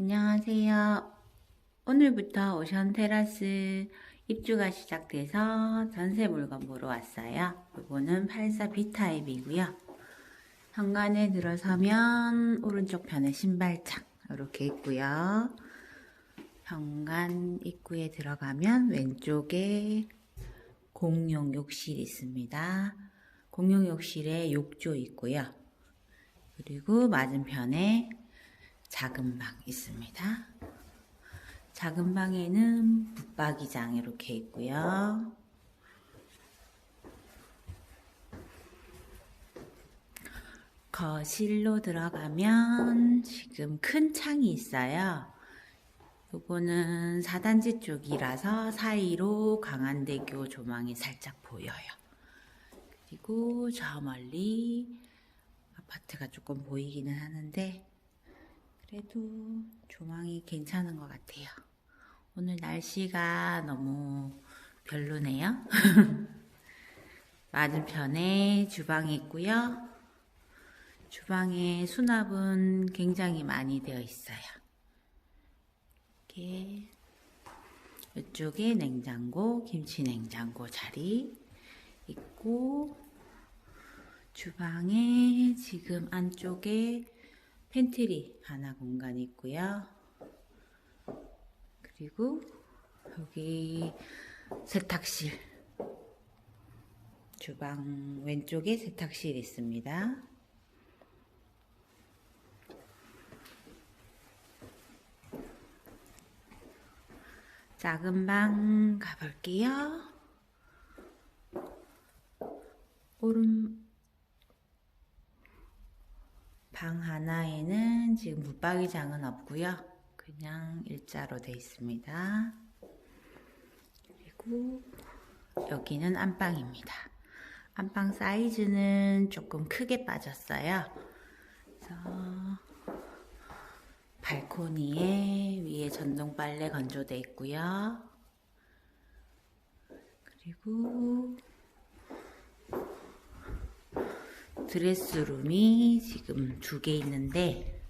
안녕하세요. 오늘부터 오션 테라스 입주가 시작돼서 전세 물건 보러 왔어요. 이거는 84 B타입이고요. 현관에 들어서면 오른쪽 편에 신발창 이렇게 있고요. 현관 입구에 들어가면 왼쪽에 공용 욕실 있습니다. 공용 욕실에 욕조 있고요. 그리고 맞은편에 작은 방 있습니다. 작은 방에는 붙박이장 이렇게 있고요. 거실로 들어가면 지금 큰 창이 있어요. 요거는 4단지 쪽이라서 사이로 강한대교 조망이 살짝 보여요. 그리고 저 멀리 아파트가 조금 보이기는 하는데 그래도 조망이 괜찮은 것 같아요. 오늘 날씨가 너무 별로네요. 맞은편에 주방이 있고요. 주방에 수납은 굉장히 많이 되어 있어요. 이렇게 이쪽에 냉장고, 김치 냉장고 자리 있고 주방에 지금 안쪽에 팬트리 하나 공간이 있고요. 그리고 여기 세탁실. 주방 왼쪽에 세탁실 있습니다. 작은 방 가볼게요. 오른 방 하나에는 지금 붙박이장은 없고요. 그냥 일자로 돼 있습니다. 그리고 여기는 안방입니다. 안방 사이즈는 조금 크게 빠졌어요. 그래서 발코니에 위에 전동 빨래 건조돼 있고요. 그리고 드레스룸이 지금 두 개 있는데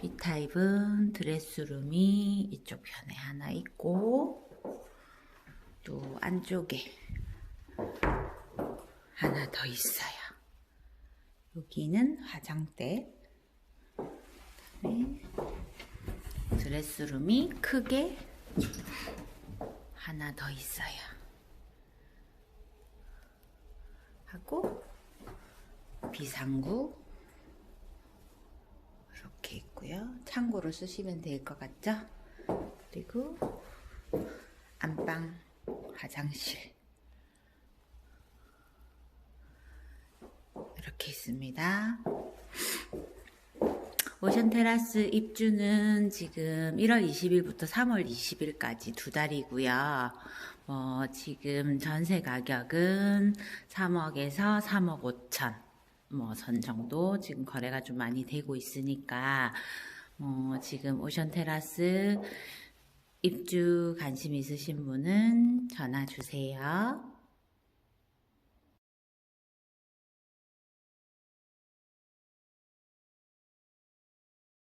B타입은 드레스룸이 이쪽 편에 하나 있고 또 안쪽에 하나 더 있어요. 여기는 화장대 드레스룸이 크게 하나 더 있어요. 하고 비상구 이렇게 있고요. 창고로 쓰시면 될 것 같죠? 그리고 안방 화장실 이렇게 있습니다. 오션 테라스 입주는 지금 1월 20일부터 3월 20일까지 두 달이고요. 뭐 지금 전세 가격은 3억에서 3억 5천 뭐 선 정도 지금 거래가 좀 많이 되고 있으니까 뭐 지금 오션 테라스 입주 관심 있으신 분은 전화 주세요.